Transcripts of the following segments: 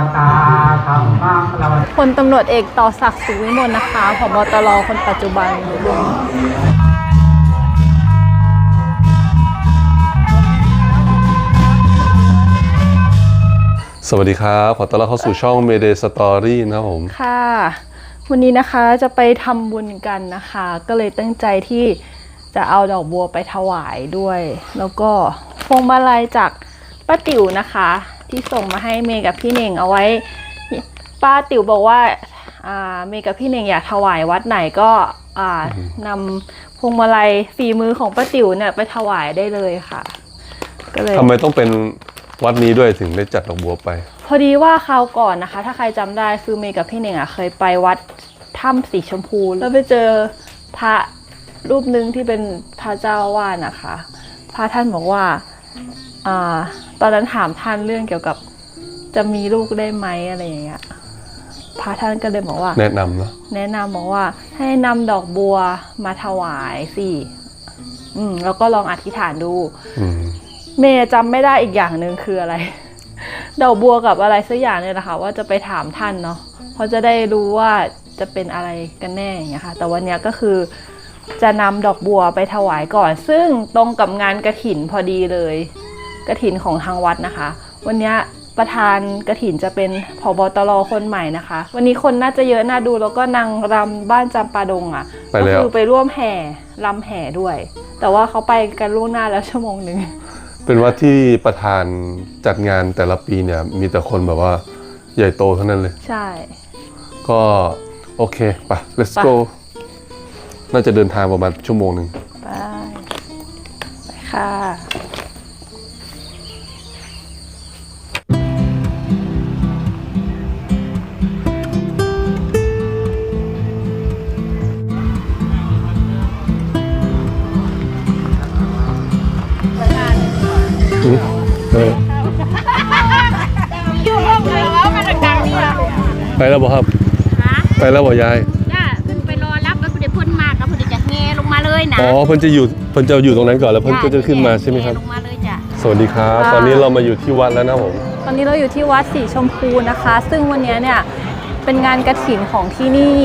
วันตาธรรมังละวันพลตำรวจเอกต่อศักดิ์สุขวิมลนะคะผบตรคนปัจจุบันสวัสดีครับ ขอต้อนรับเข้าสู่ช่อง Mayday Story นะครับผม ค่ะ วันนี้นะคะจะไปทำบุญกันนะคะ ก็เลยตั้งใจที่จะเอาดอกบัวไปถวายด้วย แล้วก็พวงมาลัยจากป้าติ๋วนะคะ ที่ส่งมาให้เมย์กับพี่เน่งเอาไว้ ป้าติ๋วบอกว่าอ่าเมย์กับพี่เน่งอยากถวายวัดไหนก็อ่านำพวงมาลัยฝีมือของป้าติ๋วเนี่ยไปถวายได้เลยค่ะก็เลยทำไมต้องเป็นวัดนี้ด้วยถึงได้จัดดอกบัวไป พอดีว่าคราวก่อนนะคะ ถ้าใครจำได้คือเมย์กับพี่เน่งอะเคยไปวัดถ้ำสีชมพู แล้วไปเจอพระรูปหนึ่งที่เป็นพระเจ้าอาวาสนะคะ พระท่านบอกว่าอ่า ตอนนั้นถามท่านเรื่องเกี่ยวกับจะมีลูกได้ไหมอะไรอย่างเงี้ยพระท่านก็เลยบอกว่า แนะนำเนอะแนะนำบอกว่า ให้นำดอกบัวมาถวายสิอืม แล้วก็ลองอธิษฐานดูอืมเมย์จำไม่ได้อีกอย่างหนึ่งคืออะไร ดอกบัวกับอะไรสักอย่างเนี่ยแหละค่ะว่าจะไปถามท่านเนาะเพราะจะได้รู้ว่าจะเป็นอะไรกันแน่อย่างเงี้ยค่ะ แต่วันเนี้ยก็คือจะนำดอกบัวไปถวายก่อน ซึ่งตรงกับงานกระถินพอดีเลย กระถินของทางวัดนะคะ วันเนี้ยประธานกระถินจะเป็นผบตรคนใหม่นะคะ วันนี้คนน่าจะเยอะน่าดูแล้วก็นางรำบ้านจำปาดงอะไปก็แล้วคือไปร่วมแห่รำแห่ด้วย แต่ว่าเขาไปกันล่วงหน้าแล้วชั่วโมงหนึ่งเป็นวัดที่ประธานจัดงานแต่ละปีเนี่ยมีแต่คนแบบว่าใหญ่โตทั้งนั้นเลย ใช่ ก็โอเคไป let's ไป go น่าจะเดินทางประมาณชั่วโมงหนึ่งไปไปค่ะ เออไปแล้วบ่ครับ ฮะไปแล้วบ่ยาย จ้าขึ้นไปรอรับแล้วพอดีพ่นมากแล้วพอดีจะแงลงมาเลยนะอ๋อเพิ่นจะอยู่เพิ่นจะอยู่ตรงนั้นก่อนแล้วเพิ่นก็จะขึ้นมาใช่ไหมครับแงลงมาเลยจ้ะสวัสดีครับ ตอนนี้เรามาอยู่ที่วัดแล้วนะผม ตอนนี้เราอยู่ที่วัดสีชมพูนะคะ ซึ่งวันนี้เนี่ยเป็นงานกระถินของที่นี่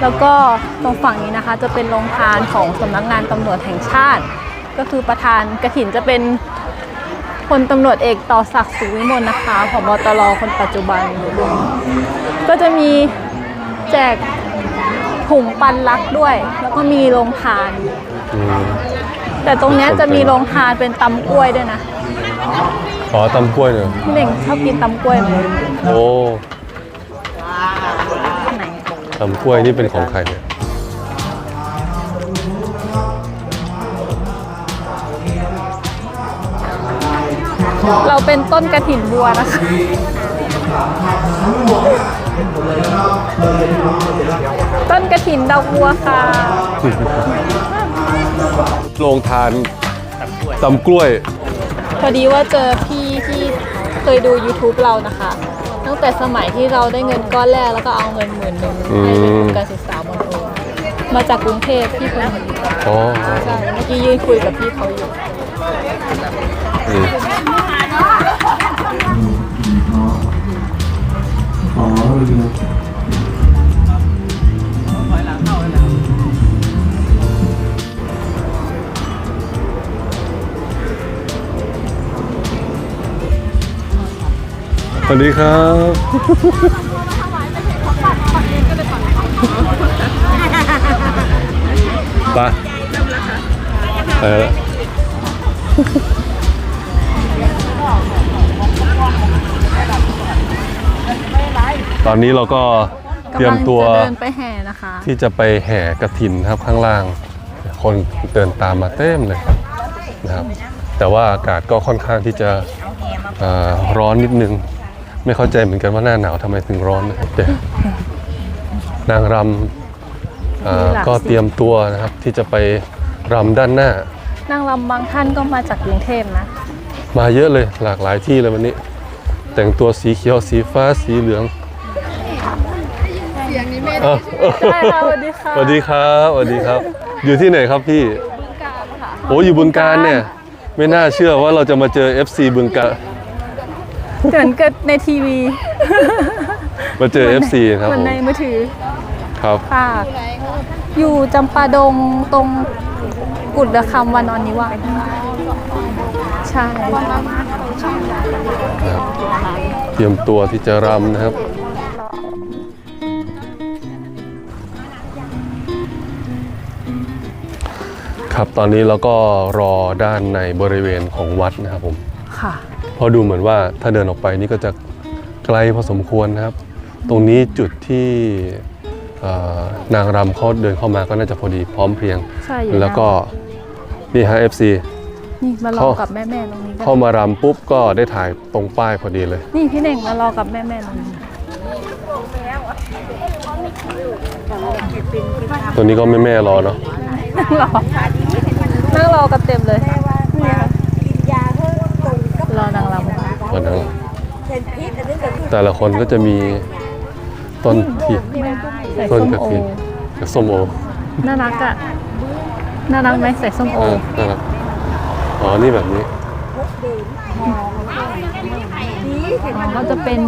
แล้วก็ตรงฝั่งนี้นะคะ จะเป็นโรงทานของสำนักงานตำรวจแห่งชาติ ก็คือประธานกระถินจะเป็นพ ลตำรวจเอกต่อศักดิ์สุขวิมลนะคะผบตรคนปัจจุบัน ก็จะมีแจกถุงปันรักด้วย แล้วก็มีโรงทานอืมแต่ตรงเนี้ยจะมีโรงทานเป็นตำกล้วยด้วยนะอ๋อตำกล้วยเนี่ยพี่เน่งชอบกินตำกล้วยไหมโอ้ไหนตำกล้วยนี่เป็นของใครเนี่ย เราเป็นต้นกระถินบัวนะคะ ต้นกระถินดอกบัวค่ะโรงทานตำกล้วย พอดีว่าเจอพี่ที่เคยดู YouTube เรานะคะ ตั้งแต่สมัยที่เราได้เงินก้อนแรกแล้วก็เอาเงินหมื่นหนึ่งอืมให้เป็นทุนการศึกษาบนโรงมาจากกรุงเทพพี่คนนี้อ๋อใช่เมื่อกี้ยืนคุยกับพี่เขาอยู่ สวัสดีครับ ไปไปแล้ว ตอนนี้เราก็เตรียมตัวกำลังจะเดินไปแห่นะคะ ที่จะไปแห่กระถินครับข้างล่าง คนเดินตามมาเต็มเลยนะครับ แต่ว่าอากาศก็ค่อนข้างที่จะเอ่อร้อนนิดนึง ไม่เข้าใจเหมือนกันว่าหน้าหนาวทำไมถึงร้อนนะครับแต่นางรำเอ่อมีหลากสี ก็เตรียมตัวนะครับที่จะไปรำด้านหน้า นางรำบางท่านก็มาจากกรุงเทพนะ มาเยอะเลยหลากหลายที่เลยวันนี้ แต่งตัวสีเขียวสีฟ้าสีเหลือง เอ้าใช่ค่ะสวัสดีค่ะ สวัสดีครับสวัสดีครับ อยู่ที่ไหนครับพี่โอ้อยู่บึงการเนี่ย ไม่น่าเชื่อว่าเราจะมาเจอ FC บึงการเหมือนเกิดในทีวีมาเจอ FC ครับเหมืผอนมในมือถือครับ ค่ะ อยู่จำปาดงตรงกุฎระคำวานอนนิวาสใช่นะครับเตรียมตัวที่จะรำนะครับ ครับตอนนี้เราก็รอด้านในบริเวณของวัดนะครับผมค่ะ เพอดูเหมือนว่าถ้าเดินออกไปนี่ก็จะไกลพอสมควรนะครับ ตรงนี้จุดที่เอ่อนางรำเขาเดินเข้ามาก็น่าจะพอดีพร้อมเพรียง ใช่อยู่แล้วก็นี่ฮะ FC นี่มารอเข้ากับแม่แม่ๆตรงนี้ก็เข้ามารำปุ๊บก็ได้ถ่ายตรงป้ายพอดีเลย นี่พี่เน่งมารอกับแม่แม่ๆตรงนี้ตัวนี้ก็แม่แม่ๆรอเนาะนั่งรอ นั่งรอกันเต็มเลยรอนางรำวันนั้นแต่ละคนก็จะมีต้นที่ใส่ต้ส้นมกระโอถินกับส้มโอน่ารักอะน่ารักไหมใส่ส้มโอเออนั่นแหละอ๋อ นี่แบบนี้อ๋อก็จะเป็น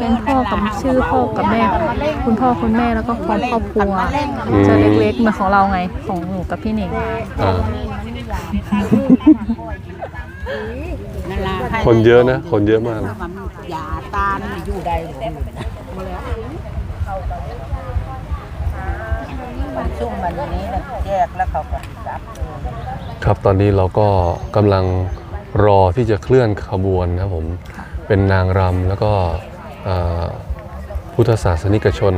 เป็นพ่อกับชื่อพ่อกับแม่ คุณพ่อคุณแม่แล้วก็ครอบครอบครัวอืม จะเล็กๆเหมือนของเราไง ของหนูกับพี่หนิงอ่าคนเยอะนะ คนเยอะมากมันยาตานอยู่ได้มันซุ่มมันอย่างนี้นะแยกแล้วเขาก็จับครับตอนนี้เราก็กำลังรอที่จะเคลื่อนขบวนนะครับผม เป็นนางรำแล้วก็อ่า พุทธศาสนิกชน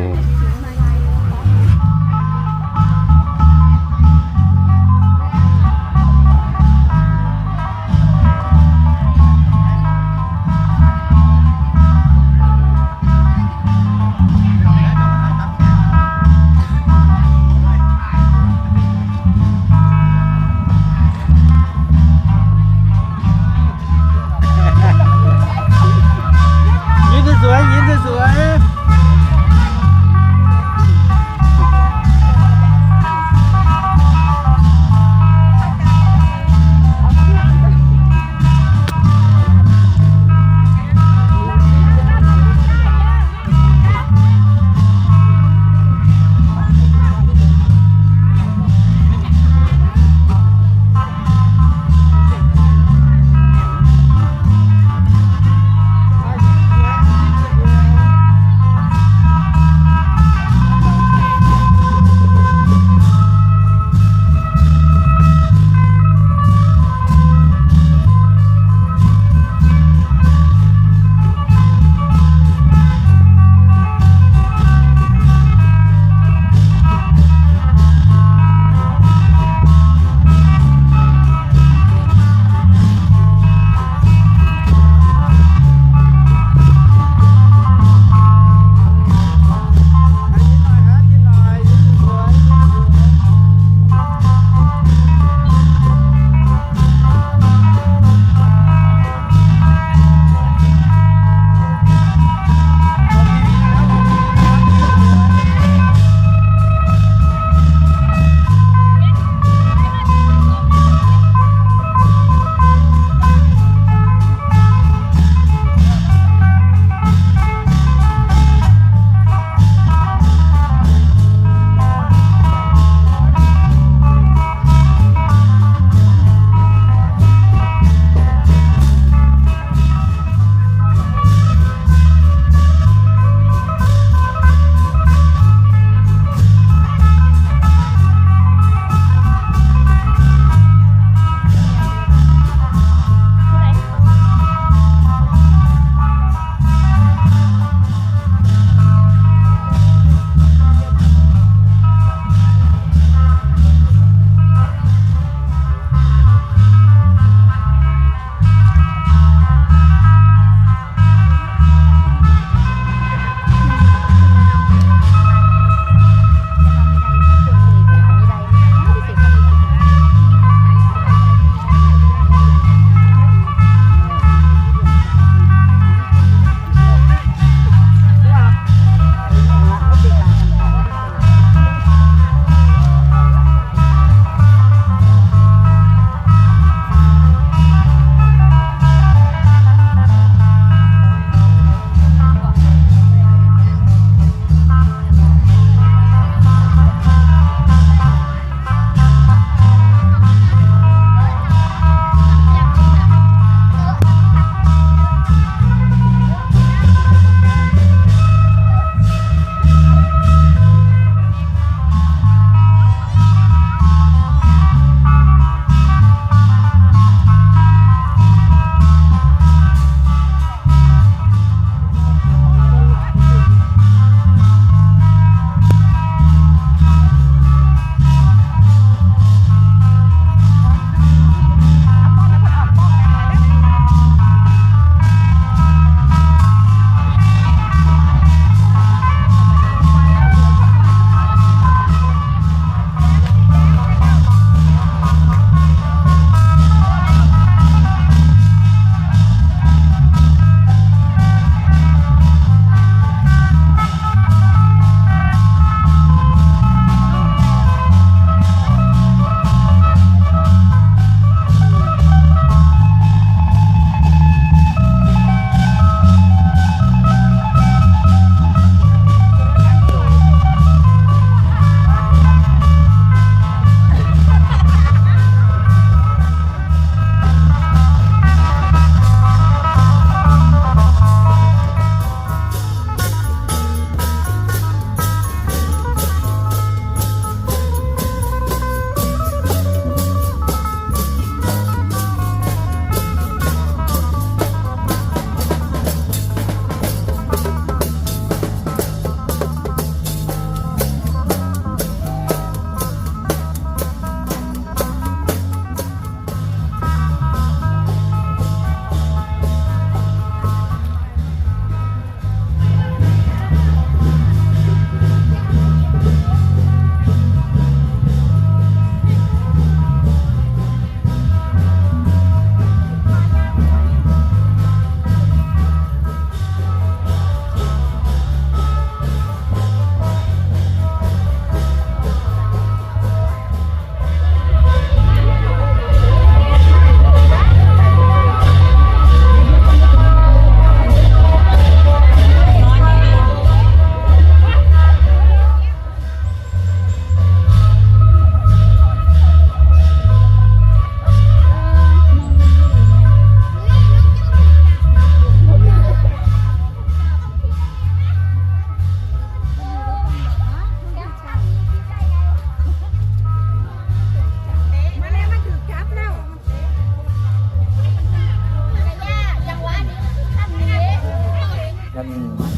ัน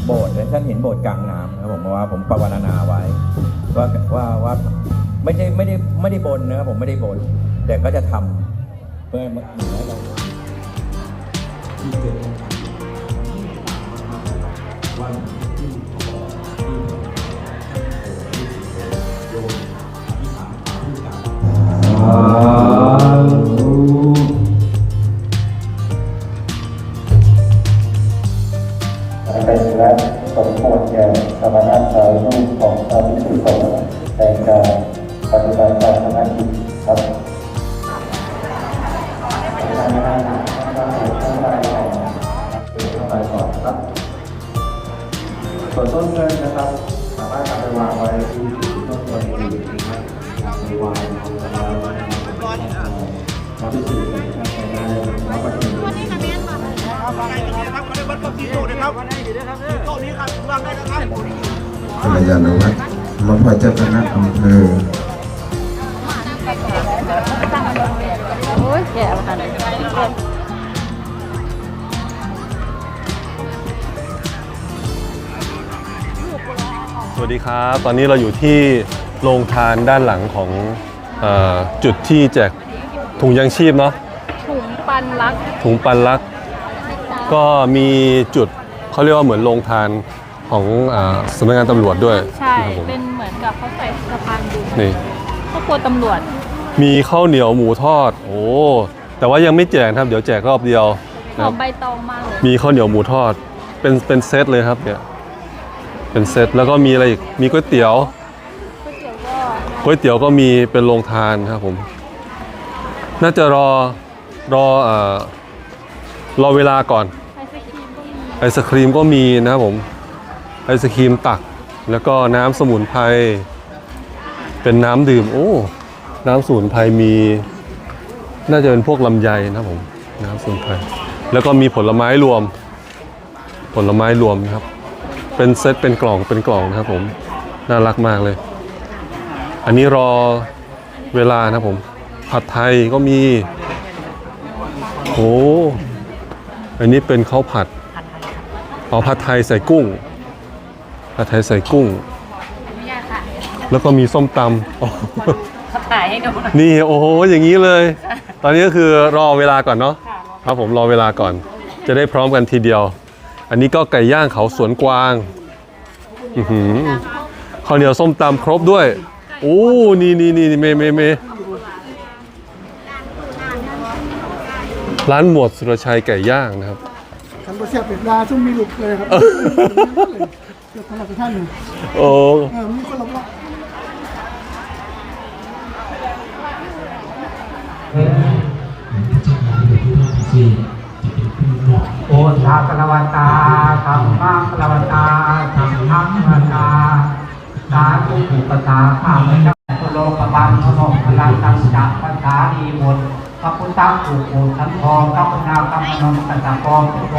โบสถ์ท่านเห็นโบสถ์กลางน้ำนะผมว่าผมภาวนาไว้ ว่าว่าว่าไม่ใช่ไม่ได้ไม่ได้บนนะครับผมไม่ได้บน แต่ก็จะทำเพื่อให้มันเหนือเราเเป็นและสมควรแก่สมณะสาวนุ่งของพระภิกษุสงฆ์แต่งการ ภรรยาณวัฒน์มาพ่อเจ้าคณะอำเภอโอ้ยแก่ขนาดนี้นสวัสดีครับ ตอนนี้เราอยู่ที่โรงทานด้านหลังของเออจุดที่แจกถุงยังชีพเนาะถุงปันรักถุงปันรัก ก็มีจุด เขาเรียกว่าเหมือนโรงทานของอาสำนักงานตำรวจด้วยใช่ นะครับผมเป็นเหมือนกับเขาใส่สะพานบุญนี่ ครอบครัวตำรวจ มีข้าวเหนียวหมูทอด โอ้ แต่ว่ายังไม่แจกนะครับ เดี๋ยวแจกรอบเดียวหนะอครัมบ ใบตองมากเลยมีข้าวเหนียวหมูทอด เป็นเป็นเซตเลยครับเนี่ย เป็นเซต แล้วก็มีอะไรอีก มีก๋วยเตี๋ยว ก๋วยเตี๋ยวก็ก๋วยเตี๋ยวก็มีเป็นโรงทานครับผม น่าจะรอรอเอ่อรอเวลาก่อนไอศครีมก็มีไอศครีมก็มีนะครับผมไอศครีมตักแล้วก็น้ำสมุนไพรเป็นน้ำดื่ม โอ้ น้ำสมุนไพรมี น่าจะเป็นพวกลำไยนะครับผมน้ำสมุนไพรแล้วก็มีผลไม้รวม ผลไม้รวมนะครับ เป็นเซตเป็นกล่องเป็นกล่องนะครับผมน่ารักมากเลย อันนี้รอเวลานะครับผม ผัดไทยก็มีโอ้อันนี้เป็นข้าวผัด อ๋อผัดไทยใส่กุ้งผัดไทยใส่กุ้งแล้วก็มีส้มตำอ๋อถ่ายให้ดูนี่โอ้โหอย่างนี้เลย ตอนนี้ก็คือรอเวลาก่อนเนาะครับผมรอเวลาก่อน จะได้พร้อมกันทีเดียว อันนี้ก็ไก่ย่างเขาสวนกวางอือหือข้าวเหนียวส้มตำครบด้วยโอ้นี่นี่นี่เมเมเมร้านหมวดสุรชัยไก่ย่างนะครับ ขันประเสียบเป็ดดาชุ่มมีลูกเลยครับเดี๋ยวสำหรับท่านหนึ่งโอ้เออมีคนละว่าโอชาพระวตาธรรมะพระวตาสังฆะพระวตาสาธุอุปถาข้าพเจ้าตุโลกบังพระพลังตังจักภาษาดีบท พระพุทธอุปูสันทองพระพุทธนาคัมนมกัสสะกองพุทโธ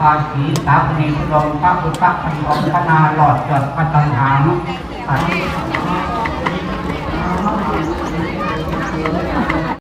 ภาษีสาพนิพุดงพระพุทธคันธองพนาหลอดจดพระตันหางอันนี้